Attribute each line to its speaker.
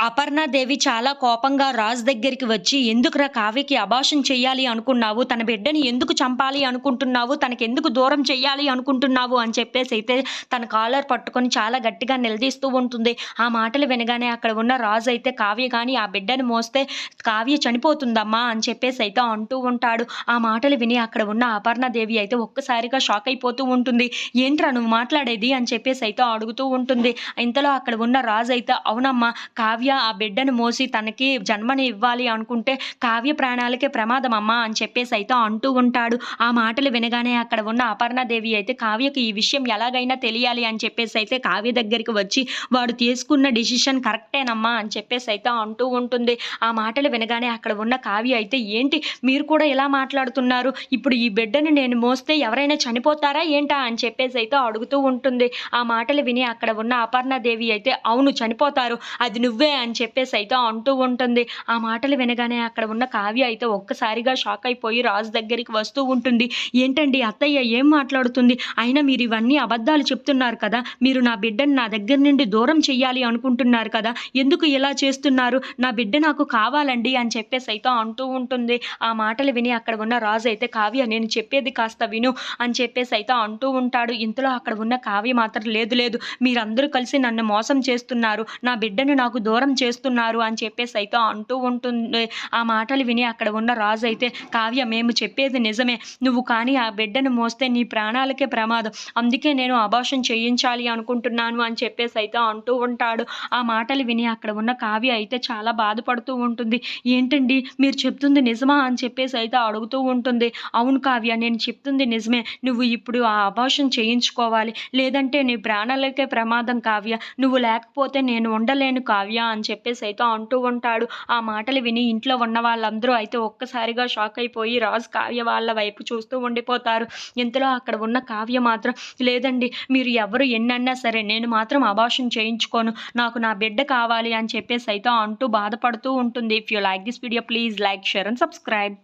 Speaker 1: అపర్ణాదేవి చాలా కోపంగా రాజు దగ్గరికి వచ్చి ఎందుకురా కావ్యకి అబార్షన్ చెయ్యాలి అనుకున్నావు? తన బిడ్డని ఎందుకు చంపాలి అనుకుంటున్నావు? తనకి ఎందుకు దూరం చెయ్యాలి అనుకుంటున్నావు? అని చెప్పేసి అయితే తన కాలర్ పట్టుకొని చాలా గట్టిగా నిలదీస్తూ ఉంటుంది. ఆ మాటలు వినగానే అక్కడ ఉన్న రాజు అయితే కావ్య కానీ ఆ బిడ్డని మోస్తే కావ్య చనిపోతుందమ్మా అని చెప్పేసి అయితే అంటూ ఉంటాడు. ఆ మాటలు విని అక్కడ ఉన్న అపర్ణాదేవి అయితే ఒక్కసారిగా షాక్ అయిపోతూ ఉంటుంది. ఏంట్రా నువ్వు మాట్లాడేది? అని చెప్పేసి అయితే అడుగుతూ ఉంటుంది. ఇంతలో అక్కడ ఉన్న రాజు అయితే అవునమ్మా కావ్య ఆ బిడ్డను మోసి తనకి జన్మని ఇవ్వాలి అనుకుంటే కావ్య ప్రాణాలకే ప్రమాదం అమ్మా అని చెప్పేసి అయితే అంటూ ఉంటాడు. ఆ మాటలు వినగానే అక్కడ ఉన్న అపర్ణాదేవి అయితే కావ్యకి ఈ విషయం ఎలాగైనా తెలియాలి అని చెప్పేసి అయితే కావ్య దగ్గరికి వచ్చి వాడు తీసుకున్న డిసిషన్ కరెక్టేనమ్మా అని చెప్పేసి అయితే అంటూ ఉంటుంది. ఆ మాటలు వినగానే అక్కడ ఉన్న కావ్య అయితే ఏంటి మీరు కూడా ఇలా మాట్లాడుతున్నారు? ఇప్పుడు ఈ బిడ్డను నేను మోస్తే ఎవరైనా చనిపోతారా ఏంటా? అని చెప్పేసి అయితే అడుగుతూ ఉంటుంది. ఆ మాటలు విని అక్కడ ఉన్న అపర్ణాదేవి అయితే అవును చనిపోతారు. అది నువ్వే అని చెప్పేసి అయితే అంటూ ఉంటుంది. ఆ మాటలు వినగానే అక్కడ ఉన్న కావ్య అయితే ఒక్కసారిగా షాక్ అయిపోయి రాజు దగ్గరికి వస్తూ ఉంటుంది. ఏంటండి అత్తయ్య ఏం మాట్లాడుతుంది? అయినా మీరు ఇవన్నీ అబద్ధాలు చెప్తున్నారు కదా. మీరు నా బిడ్డను నా దగ్గర నుండి దూరం చెయ్యాలి అనుకుంటున్నారు కదా. ఎందుకు ఇలా చేస్తున్నారు? నా బిడ్డ నాకు కావాలండి అని చెప్పేసి అయితే అంటూ ఉంటుంది. ఆ మాటలు విని అక్కడ ఉన్న రాజు అయితే కావ్య నేను చెప్పేది కాస్త విను అని చెప్పేసి అయితే అంటూ ఉంటాడు. ఇంతలో అక్కడ ఉన్న కావ్య మాత్రం లేదు లేదు మీరందరూ కలిసి నన్ను మోసం చేస్తున్నారు. నా బిడ్డను నాకు దూరం చేస్తున్నారు అని చెప్పేసి అయితే అంటూ ఉంటుంది. ఆ మాటలు విని అక్కడ ఉన్న రాజు అయితే కావ్య మేము చెప్పేది నిజమే. నువ్వు కానీ ఆ బిడ్డను మోస్తే నీ ప్రాణాలకే ప్రమాదం. అందుకే నేను అబార్షన్ చేయించాలి అనుకుంటున్నాను అని చెప్పేసి అయితే అంటూ ఉంటాడు. ఆ మాటలు విని అక్కడ ఉన్న కావ్య అయితే చాలా బాధపడుతూ ఉంటుంది. ఏంటండి? మీరు చెప్తుంది నిజమా? అని చెప్పేసి అయితే అడుగుతూ ఉంటుంది. అవును కావ్య నేను చెప్తుంది నిజమే. నువ్వు ఇప్పుడు ఆ అబార్షన్ చేయించుకోవాలి. లేదంటే నీ ప్రాణాలకే ప్రమాదం కావ్య. నువ్వు లేకపోతే నేను ఉండలేను కావ్య అని అని చెప్పేసి అయితే అంటూ ఉంటాడు. ఆ మాటలు విని ఇంట్లో ఉన్న వాళ్ళందరూ అయితే ఒక్కసారిగా షాక్ అయిపోయి రాజు కావ్య వాళ్ళ వైపు చూస్తూ ఉండిపోతారు. ఇంతలో అక్కడ ఉన్న కావ్య మాత్రం లేదండి మీరు ఎవరు ఎన్నన్నా సరే నేను మాత్రం అబార్షన్ చేయించుకోను. నాకు నా బిడ్డ కావాలి అని చెప్పేసి అయితే అంటూ బాధపడుతూ ఉంటుంది. If you like this video please like share and subscribe